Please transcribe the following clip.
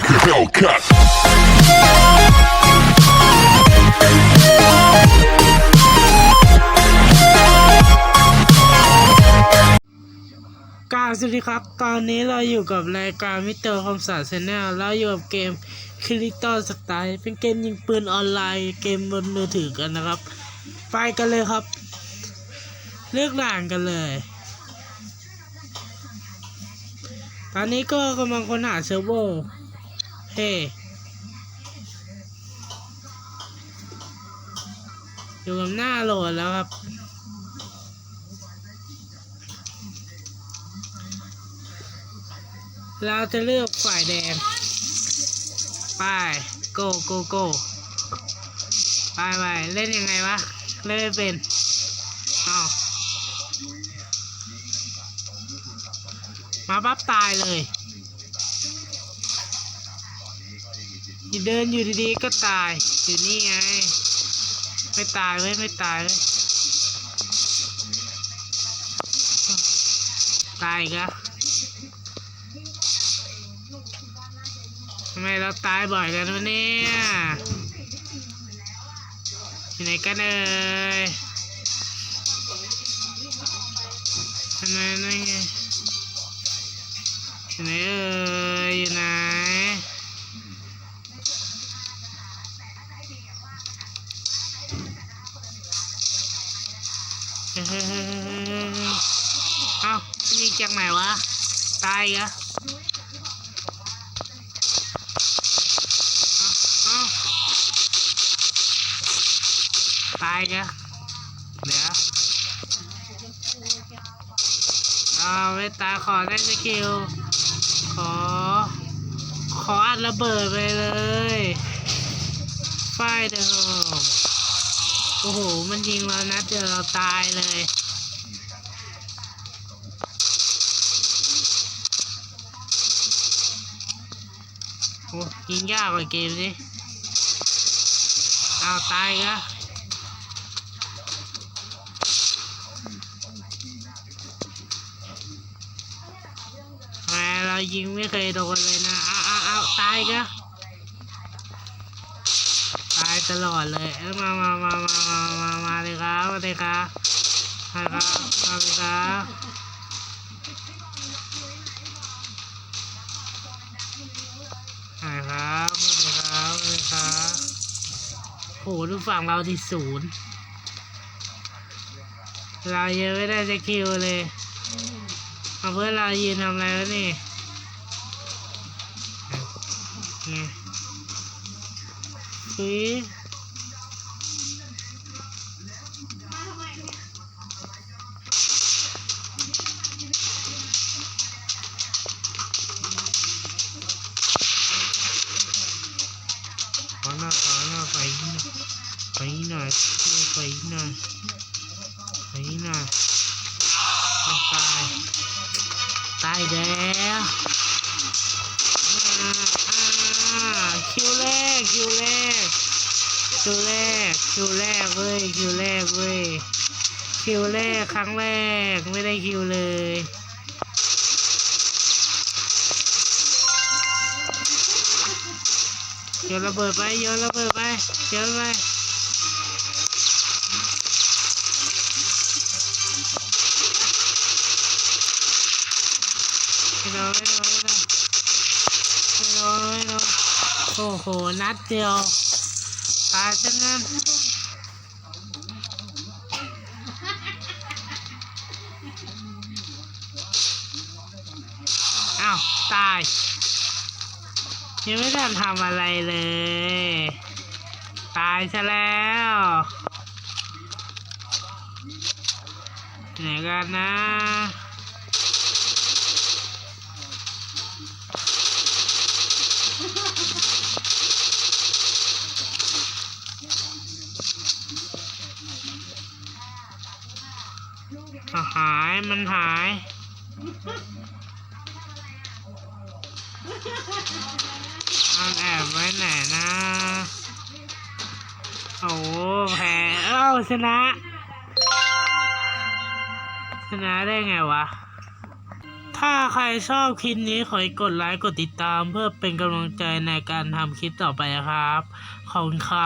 like a Hellcat. กราบสวัสดีครับ ตอนนี้เราอยู่กับรายการมิเตอร์คอมสันชแนลแล้วอยู่กับเกมคริตอสไตล์เป็นเกมยิงปืนออนไลน์เกมบนมือถือกันนะครับ ไปกันเลยครับ เลือกด่านกันเลย ตอนนี้ก็กำลังค้นหาเซิร์ฟเวอร์ เฮ้อยู่กับหน้าโหลดแล้วครับ เราจะเลือกฝ่ายแดง ไป โกโกโกไปไปเล่นยังไงวะ เล่นไม่เป็นอ้าวมาปั๊บตายเลย อยู่เดินอยู่ดีๆก็ตายอยู่นี่ไง ไม่ตายเว้ยไม่ตายเว้ยตายอีกแล้วทำไมเราตายบ่อยกันวะเนี่ยอยู่ไหนกันเอ่ยทำไมนั่นไงอยู่ไหนเอ่ยอยู่ไหน เฮ้ยเฮ้ยเฮ้ยเฮ้ยเฮ้ยอ้ายิงจากไหนวะ ตายเหรอเอ้าตายกะเดี๋ยวเอาไม่ตาขอได้สกิล ขอ ขออัดระเบิดไปเลย ไฟเดิม โอ้โห มันยิงเรานัดเดียวเราตายเลย โอ้ยิงยากกว่าเกมสิเอาตายกะแหมเรายิงไม่เคยโดนเลยนะ เอาเอาเอาตายกะายตลอดเลยเอ้ยมามามามามามามาเลยครับมาเลยครับมาครับมาเลยครับมาครับมาเลยครับมาเลยครับโหดูฝั่งเราที่ศูนย์เรายังไม่ได้สกิลเลยเอาเพื่อนเรายืนทำอะไรแล้วนี่ไงคุ ยขอหน้าขอหน้าไฟหน่อยไฟหน่อยไฟหน่อยไฟหน่อยต้องตายตายแล้วอ่าอ่าคิวแร กคิวแรกคิวแรกคิวแรกเว้ยคิวแรกเว้ยคิวแรกครั้งแรกไม่ได้คิวเลยโยนระเบิดไปโยนระเบิดไปโยนไปไม่โดนไม่โดนไม่โดนไม่โดนไม่โดน โอ้โห นัดเดียวตายจังงั้นอ้าว ตาย ยังไม่ทันทำอะไรเลย ตายซะแล้วไหนกันนะ หายมันหาย มันแอบไว้ไหนนะ โอ้โหแพ้เอ้าชนะ ชนะได้ไงวะ ถ้าใครชอบคลิปนี้ขอให้กดไลค์กดติดตามเพื่อเป็นกำลังใจในการทำคลิปต่อไปนะครับ ขอบคุณครับ